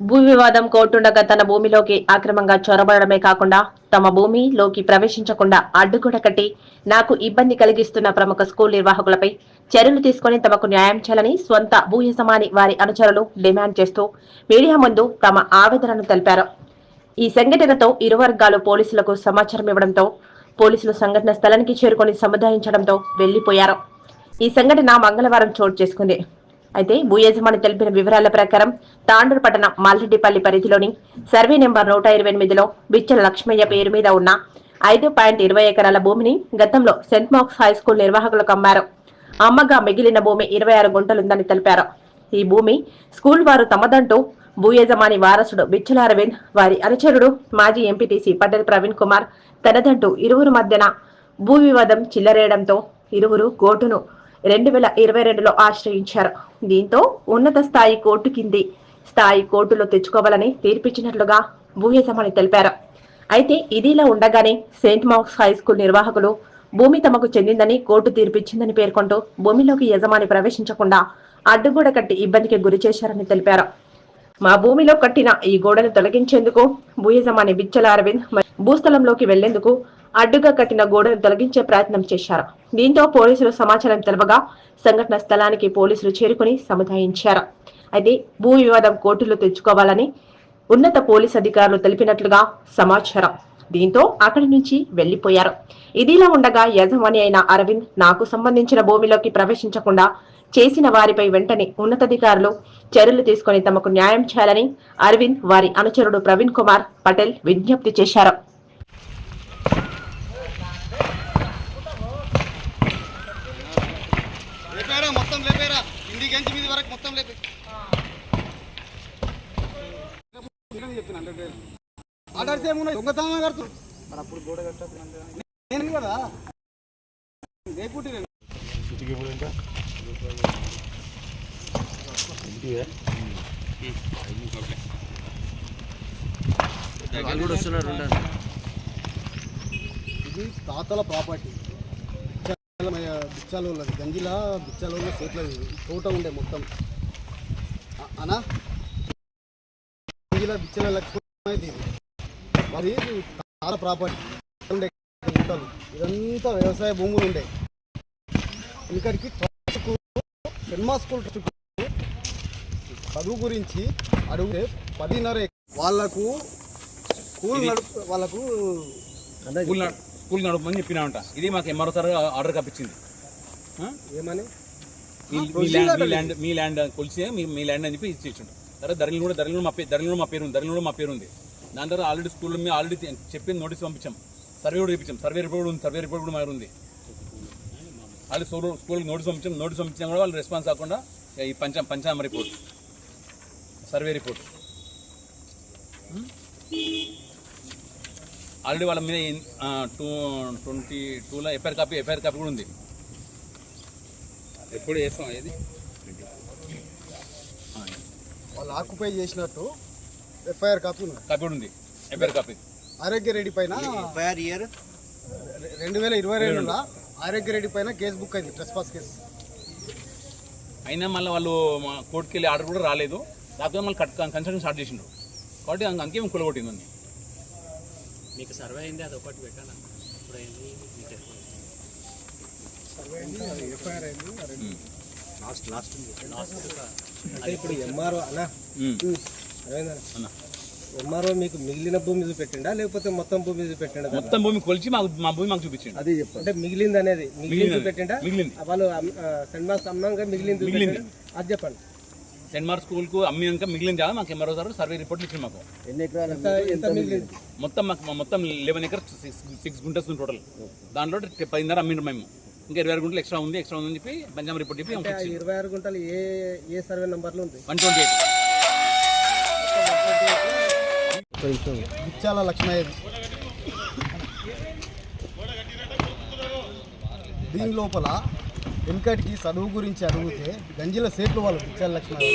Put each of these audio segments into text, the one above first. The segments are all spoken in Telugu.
భూ వివాదం కోర్టుండగా తన భూమిలోకి అక్రమంగా చొరబడమే కాకుండా తమ భూమిలోకి ప్రవేశించకుండా అడ్డుగోడ కట్టి నాకు ఇబ్బంది కలిగిస్తున్న ప్రముఖ స్కూల్ నిర్వాహకులపై చర్యలు తీసుకుని తమకు న్యాయం చేయాలని స్వంత భూ యజమాని వారి అనుచరులు డిమాండ్ చేస్తూ మీడియా ముందు తమ ఆవేదనను తెలిపారు. ఈ సంఘటనతో ఇరు వర్గాలు పోలీసులకు సమాచారం ఇవ్వడంతో పోలీసులు సంఘటన స్థలానికి చేరుకొని సముదాయించడంతో వెళ్ళిపోయారు ఈ సంఘటన మంగళవారం చోటు చేసుకుంది. అయితే భూ యజమాని తెలిపిన వివరాల ప్రకారం తాండూరు పట్టణం మాల్రెడ్డిపల్లి పరిధిలోని సర్వే నెంబర్ నూట ఇరవై ఎనిమిదిలో బిచ్చల లక్ష్మయ్య పేరు మీద ఉన్న ఐదు పాయింట్ ఇరవై ఎకరాల భూమిని గతంలో సెంట్ మార్క్స్ హై స్కూల్ నిర్వాహకులకు అమ్మారు. అమ్మగా మిగిలిన భూమి ఇరవై ఆరు గుంటలుందని తెలిపారు. ఈ భూమి స్కూల్ వారు తమదంటూ భూ యజమాని వారసుడు బిచ్చల అరవింద్ వారి అనుచరుడు మాజీ ఎంపీటీసీ పటేల్ ప్రవీణ్ కుమార్ తనదంటూ ఇరువురు మధ్యన భూ వివాదం చిల్లరేయడంతో ఇరువురు కోర్టును రెండు వేల ఇరవై రెండులో ఆశ్రయించారు. దీంతో ఉన్నత స్థాయి కోర్టు కింది స్థాయి కోర్టులో తెచ్చుకోవాలని తీర్పిచ్చినట్లుగా భూయజమాని తెలిపారు. అయితే ఇదిలా ఉండగానే సెయింట్ మార్క్స్ హై స్కూల్ నిర్వాహకులు భూమి తమకు చెందిందని కోర్టు తీర్పిచ్చిందని పేర్కొంటూ భూమిలోకి యజమాని ప్రవేశించకుండా అడ్డుగోడ కట్టి ఇబ్బందికి గురి చేశారని తెలిపారు. మా భూమిలో కట్టిన ఈ గోడను తొలగించేందుకు భూయజమాని బిచ్చల అరవింద్ భూస్థలంలోకి వెళ్ళేందుకు అడ్డుగా కట్టిన గోడను తొలగించే ప్రయత్నం చేశారు. దీంతో పోలీసులు సమాచారం తెలవగా సంఘటన స్థలానికి పోలీసులు చేరుకుని సముదాయించారు. అయితే భూ వివాదం కోర్టులో తెచ్చుకోవాలని ఉన్నత పోలీస్ అధికారులు తెలిపినట్లుగా సమాచారం. దీంతో అక్కడి నుంచి వెళ్ళిపోయారు ఇదిలా ఉండగా యజమాని అయిన అరవింద్ నాకు సంబంధించిన భూమిలోకి ప్రవేశించకుండా చేసిన వారిపై వెంటనే ఉన్నతాధికారులు చర్యలు తీసుకొని తమకు న్యాయం చేయాలని అరవింద్ వారి అనుచరుడు ప్రవీణ్ కుమార్ పటేల్ విజ్ఞప్తి చేశారు లేపేరా మొత్తం కింది గంచి మీది వరకు మొత్తం లేపే. ఆర్డర్స్ ఏమున్నాయి? దొంగతనం కడుతు మరి అప్పుడు గోడ నేను కదా. లేకుంటే నేను. ఇది తాతల ప్రాపర్టీ. బిచ్చాలో ఉన్నది. గంజిలా బిచ్చాలో ఉన్న సేట్ల ఇది తోట ఉండే మొత్తం. అనా? గంజిలా బిచ్చాల లక్ష్మీ మరి ప్రాపర్టీ. ఉండే గుంటలు ఇదంతా వ్యవసాయ భూములు ఉండే. ఇక్కడికి సినిమా స్కూల్ చదువు గురించి అడిగితే పదిన్నర వాళ్ళకు స్కూల్ వాళ్ళకు స్కూల్ నడు- స్కూల్ నడపమని చెప్పినామంట ఇది మాకు ఎంఆర్ఓ సార్ ఆర్డర్ కప్పించింది? ఏమని? మీ ల్యాండ్ మీ ల్యాండ్ కొలిసి మీ ల్యాండ్ అని చెప్పి ఇచ్చి ఇచ్చిండు తర్వాత ధరలు కూడా ధరలు మా పేరు ధరలు కూడా మా పేరు ఉంది ధరలు కూడా మా పేరు ఉంది దాని తర్వాత ఆల్రెడీ స్కూల్లో మేము ఆల్రెడీ చెప్పి నోటీస్ పంపించాం. సర్వే కూడా ఇప్పించాం సర్వే రిపోర్ట్ ఉంది సర్వే రిపోర్ట్ కూడా మాకు ఉంది. ఆల్రెడీ స్కూల్ స్కూల్కి నోటీస్ పంపించాం నోటీస్ పంపించినా కూడా వాళ్ళు రెస్పాన్స్ కాకుండా ఈ పంచ పంచామ రిపోర్ట్ సర్వే రిపోర్ట్ ఆల్రెడీ వాళ్ళ మీద టూ ట్వంటీ టూలో ఎఫ్ఐఆర్ కాపీ ఎఫ్ఐఆర్ కాపీ కూడా ఉంది. ఎప్పుడు చేస్తాం ఏది? వాళ్ళు ఆక్యుపై చేసినట్టు ఎఫ్ఐఆర్ కాపీ కాపీ కూడా ఉంది. FIR copy. ఆరోగ్య రెడ్డి పైన ఎఫ్ఐఆర్ ఇయర్? రెండు వేల ఇరవై రెండులో. ఆరోగ్య రెడ్డి పైన కేసు బుక్ అయింది ట్రెస్ పాస్ కేసు. అయినా మళ్ళీ వాళ్ళు మా కోర్టుకి వెళ్ళి ఆర్డర్ కూడా రాలేదు. లేకపోతే మళ్ళీ కట్ కన్స్ట్రక్షన్ స్టార్ట్ చేసిండ్రు. కాబట్టి అంకేం కులగొట్టింది ఉంది మీకు సర్వే అయింది అది ఒకటి పెట్టాను ఇప్పుడు అయింది మీకు తెలియదు. లాస్ట్ లాస్ట్ లాస్ట్ అంటే ఇప్పుడు ఎంఆర్ఓ అన్నా? అన్న. ఎంఆర్ఓ మీకు మిగిలిన భూమి చూపెట్టిండా లేకపోతే మొత్తం భూమి చూపెట్టిండా మొత్తం భూమి కొలిచి మాకు మా భూమి మాకు చూపించండి. అది చెప్పు. అంటే మిగిలింది అనేది మిగిలింది. మిగిలింది. వాళ్ళు సెంట్ మార్క్స్ అమ్మంగా మిగిలింది మిగిలింది. అది చెప్పండి. సెంట్ మార్క్ స్కూల్కు అమ్మినాక మిగిలిన జాగా మాకు ఎంఆర్ఓ సార్ సర్వే రిపోర్ట్ ఇచ్చింది మాకు. ఎన్ని ఎకరాలు ఎంత మిగిలింది? మొత్తం మాకు మా మొత్తం లెవెన్ ఎకర్ సిక్స్ సిక్స్ గుంటస్ ఉంది టోటల్ దాంట్లో పదిన్నర అమ్మిండ్రు మేము. ఇంకా ఇరవై ఆరు గుంటలు ఎక్స్ట్రా ఉంది ఎక్స్ట్రా ఉందని చెప్పి పంజాబ్ రిపోర్ట్ చెప్పి ఇరవై ఆరు గుంటలు ఏ ఏ సర్వే నంబర్లు ఉంది? One twenty eight. ఇచ్చాల లక్ష్మయ్య. దీని లోపల వెనకటికి చదువు గురించి అడిగితే గంజిల సేట్లు వాళ్ళు ఇచ్చాల లక్ష్మయ్య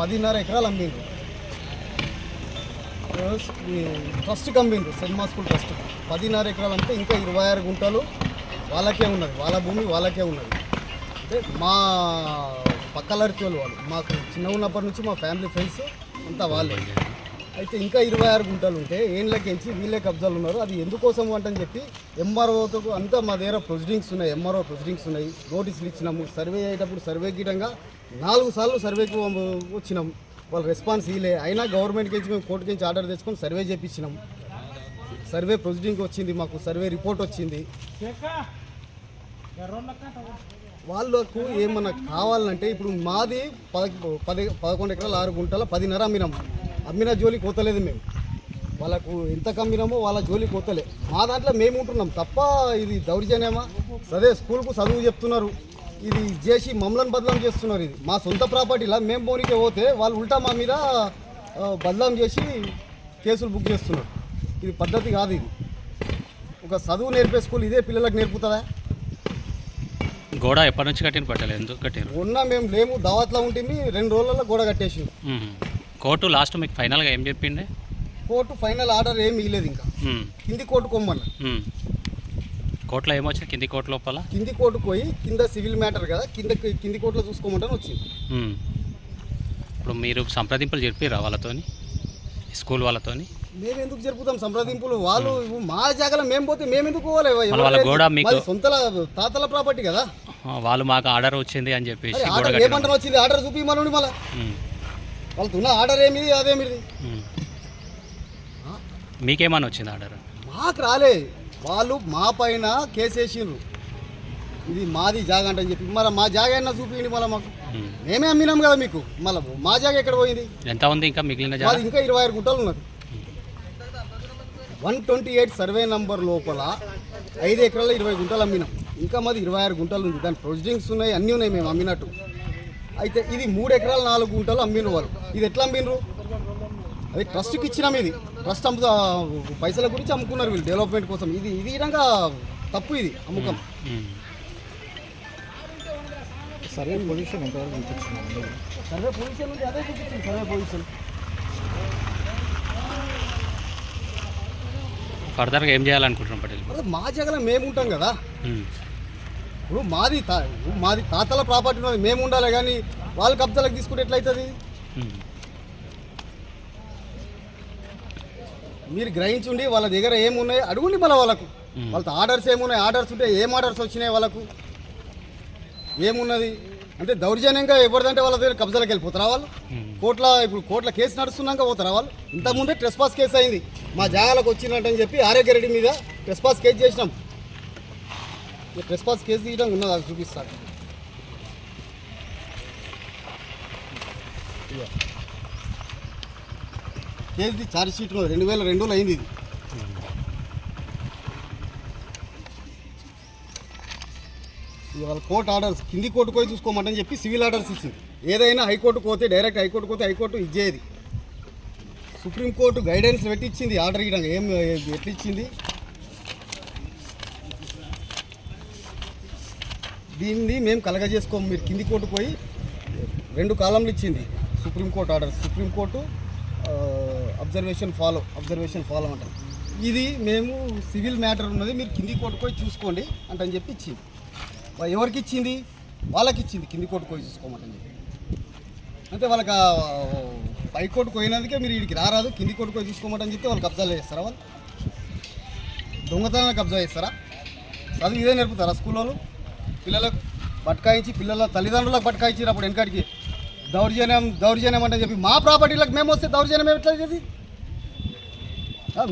పదిన్నర ఎకరాలు అమ్మింది ట్రస్ట్కి అమ్మిండ్రు సెంట్ స్కూల్ ట్రస్ట్. పదిన్నర ఎకరాలు అంటే ఇంకా ఇరవై ఆరు గుంటలు వాళ్ళకే ఉన్నది. వాళ్ళ భూమి వాళ్ళకే ఉన్నది. అంటే మా పక్కలరికి వాళ్ళు వాళ్ళు. మాకు చిన్న ఉన్నప్పటి నుంచి మా ఫ్యామిలీ ఫ్రెండ్స్ అంతా వాళ్ళే. అయితే ఇంకా ఇరవై ఆరు గుంటలు ఉంటే ఏండ్లకించి వీళ్ళే కబ్జాలు ఉన్నారు. అది ఎందుకోసం అంటని చెప్పి ఎంఆర్ఓతో అంతా మా దగ్గర ప్రొసీడింగ్స్ ఉన్నాయి ఎంఆర్ఓ ప్రొసీడింగ్స్ ఉన్నాయి. నోటీసులు ఇచ్చినాము. సర్వే అయ్యేటప్పుడు సర్వే గీటంగా నాలుగు సార్లు సర్వేకి వచ్చినాం. వాళ్ళు రెస్పాన్స్ ఇలే అయినా గవర్నమెంట్కి నుంచి మేము కోర్టుకి నుంచి ఆర్డర్ తెచ్చుకొని సర్వే చేయించినాం సర్వే ప్రొసీడింగ్ వచ్చింది మాకు సర్వే రిపోర్ట్ వచ్చింది. వాళ్ళకు ఏమన్నా కావాలంటే ఇప్పుడు మాది పద పది పదకొండు ఎకరాలు ఆరు గుంటల పదిన్నర అమ్మినాం. అమ్మిన జోలికి పోతలేదు మేము. వాళ్ళకు ఎంత కమ్మినామో వాళ్ళ జోలికి పోతలే. మా దాంట్లో మేము ఉంటున్నాం తప్ప ఇది దౌర్జన్యమా? సరే స్కూల్కు చదువు చెప్తున్నారు. ఇది చేసి మమ్మల్ని బదలాం చేస్తున్నారు ఇది. మా సొంత ప్రాపర్టీలా? మేము పోనీకే పోతే వాళ్ళు ఉల్టా మా మీద బదలాం చేసి కేసులు బుక్ చేస్తున్నారు. ఇది పద్ధతి కాదు ఇది. ఒక చదువు నేర్పే స్కూల్ ఇదే పిల్లలకు నేర్పుతుందా? గోడ ఎప్పటి నుంచి కట్టిన పట్టాలి ఎందుకు కట్టారు ఉన్న మేము లేము దావత్లో ఉంటుంది రెండు రోజులలో గోడ కట్టేసి. కోర్టు లాస్ట్ మీకు ఫైనల్గా ఏం చెప్పిండే? కోర్టు ఫైనల్ ఆర్డర్ ఏమి ఇవ్వలేదు ఇంకా. కింది కోర్టు కొమ్మన్న. మ్మ్. కోర్టులో ఏమొచ్చింది కింది కోర్టు లోపల? కింది కోర్టుకు పోయి కింద సివిల్ మ్యాటర్ కదా కింద కింది కోర్టులో చూసుకోమంటాను వచ్చింది. ఇప్పుడు మీరు సంప్రదింపులు చెప్పిరా వాళ్ళతోని? స్కూల్ వాళ్ళతోని? మేము ఎందుకు జరుపుతాం సంప్రదింపులు? వాళ్ళు మా జాగాలో మేము పోతే మేము ఎందుకు పోవాలి మళ్ళీ వాళ్ళ గోడ మీకు- సొంతల తాతల ప్రాపర్టీ కదా. వాళ్ళు మాకు ఆర్డర్ వచ్చింది అని చెప్పేసి ఏమంటారు వచ్చింది? ఆర్డర్ చూపించమని మళ్ళీ. మ్మ్. వాళ్ళతో ఉన్న ఆర్డర్ ఏమిది అదేమిది? మ్మ్. మీకేమని వచ్చింది ఆర్డర్? మాకు రాలే. వాళ్ళు మా పైన కేసేసిండ్రు ఇది మాది జాగా అంటని చెప్పి. మరి మా జాగా అయినా చూపించండి మళ్ళీ మాకు. మ్మ్. మేమే అమ్మినాం కదా మీకు. మళ్ళీ మా జాగా ఎక్కడ పోయింది? ఎంత ఉంది ఇంకా మిగిలిన జాగా? మాది ఇంకా ఇరవై ఆరు గుంటలు ఉన్నది. One twenty eight survey number లోపల ఐదు ఎకరాల ఇరవై గుంటలు అమ్మినాం. ఇంకా మాది ఇరవై ఆరు గుంటలు ఉంది. దాని ప్రొసీడింగ్స్ ఉన్నాయి అన్నీ ఉన్నాయి మేము అమ్మినట్టు. అయితే ఇది మూడు ఎకరాల నాలుగు గుంటలు అమ్మిన వాళ్ళు. ఇది ఎట్లా అమ్మినరు అది ట్రస్ట్కి ఇచ్చినాం ఇది. ట్రస్ట్ అమ్ము పైసల గురించి అమ్ముకున్నారు వీళ్ళు డెవలప్మెంట్ కోసం. ఇది ఇది విధంగా తప్పు ఇది అమ్ముకం. మ్మ్. సర్వే పొజిషన్ సర్వే పొజిషన్ అదే చూపించింది సర్వే పొజిషన్ ఫర్దర్గా ఏం చేయాలనుకుంటున్నాం పటేల్? మా జగలో మేము ఉంటాం కదా. మ్మ్. ఇప్పుడు మాది మాది తాతల ప్రాపర్టీ ఉన్నది మేము ఉండాలి కానీ వాళ్ళ కబ్జాలకు తీసుకుంటే ఎట్లయితుంది. మీరు గ్రహించుండి వాళ్ళ దగ్గర ఏమున్నాయి అడుగుండి మళ్ళీ వాళ్ళకు. వాళ్ళతో ఆర్డర్స్ ఏమున్నాయి ఆర్డర్స్ ఉంటే ఏం ఆర్డర్స్ వచ్చినాయి వాళ్ళకు? ఏమున్నది? అంటే దౌర్జన్యంగా ఎవరిదంటే వాళ్ళ దగ్గర కబ్జాలకు వెళ్ళిపోతారా వాళ్ళు. కోట్ల ఇప్పుడు కోట్ల కేసు నడుస్తున్నాక పోతారా వాళ్ళు? ఇంతకుముందే ట్రెస్పాస్ కేసు అయింది. మా జాగాలకు వచ్చినట్టని చెప్పి ఆరోగ్య రెడ్డి మీద ట్రెస్పాస్ కేసు చేసినాం. ఈ ట్రెస్పాస్ కేసు తీయడం ఉన్నది అది చూపిస్తాను. ఇదిగో. కేసుది ఛార్జ్ షీట్ రెండు వేల రెండులో అయింది ఇది. ఇవాళ కోర్టు ఆర్డర్స్ కింది కోర్టు పోయి చూసుకోమంటని చెప్పి సివిల్ ఆర్డర్స్ ఇచ్చింది. ఏదైనా హైకోర్టు పోతే డైరెక్ట్ హైకోర్టు పోతే హైకోర్టు ఇచ్చేది సుప్రీంకోర్టు గైడెన్స్ పెట్టించింది ఆర్డర్ ఇవ్వడం ఏం ఎట్లా దీన్ని మేము కలగజేసుకోము. మీరు కింది కోర్టు పోయి రెండు కాలంలో ఇచ్చింది. Supreme court order supreme court observation follow observation follow అంటారు. ఇది మేము సివిల్ మ్యాటర్ ఉన్నది మీరు కింది కోర్టు పోయి చూసుకోండి అంటని చెప్పి ఇచ్చింది. ఎవరికి ఇచ్చింది? వాళ్ళకి ఇచ్చింది. కింది కోర్టు పోయి చూసుకోమంటని చెప్పి. అంటే వాళ్ళకి పైకోర్టు పోయినందుకే మీరు వీడికి రారాదు. కింది కోర్టు పోయి చూసుకోమంటని చెప్తే వాళ్ళు కబ్జాలు చేస్తారా వాళ్ళు? దొంగతనాన్ని కబ్జా చేస్తారా? చదువు ఇదే నేర్పుతారా స్కూల్ వాళ్ళు పిల్లలకు పట్కాయించి పిల్లల తల్లిదండ్రులకు పట్కాయించారు వెనకడికి. దౌర్జన్యం దౌర్జన్యం అంటే చెప్పి మా ప్రాపర్టీలకు మేము వస్తే దౌర్జన్యం ఎట్లా చేసి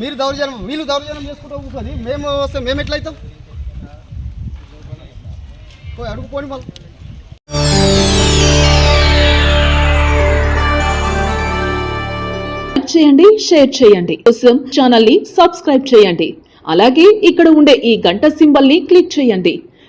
మీరు దౌర్జన్యం వీళ్ళు దౌర్జన్యం చేసుకుంటూ కూర్చొని మేము వస్తే మేము ఎట్లయితాం పోయి అడుగుపోండి మళ్ళీ చేయండి షేర్ చేయండి. కోసం ఛానల్ని సబ్స్క్రైబ్ చేయండి. అలాగే ఇక్కడ ఉండే ఈ గంట సింబల్ని క్లిక్ చేయండి.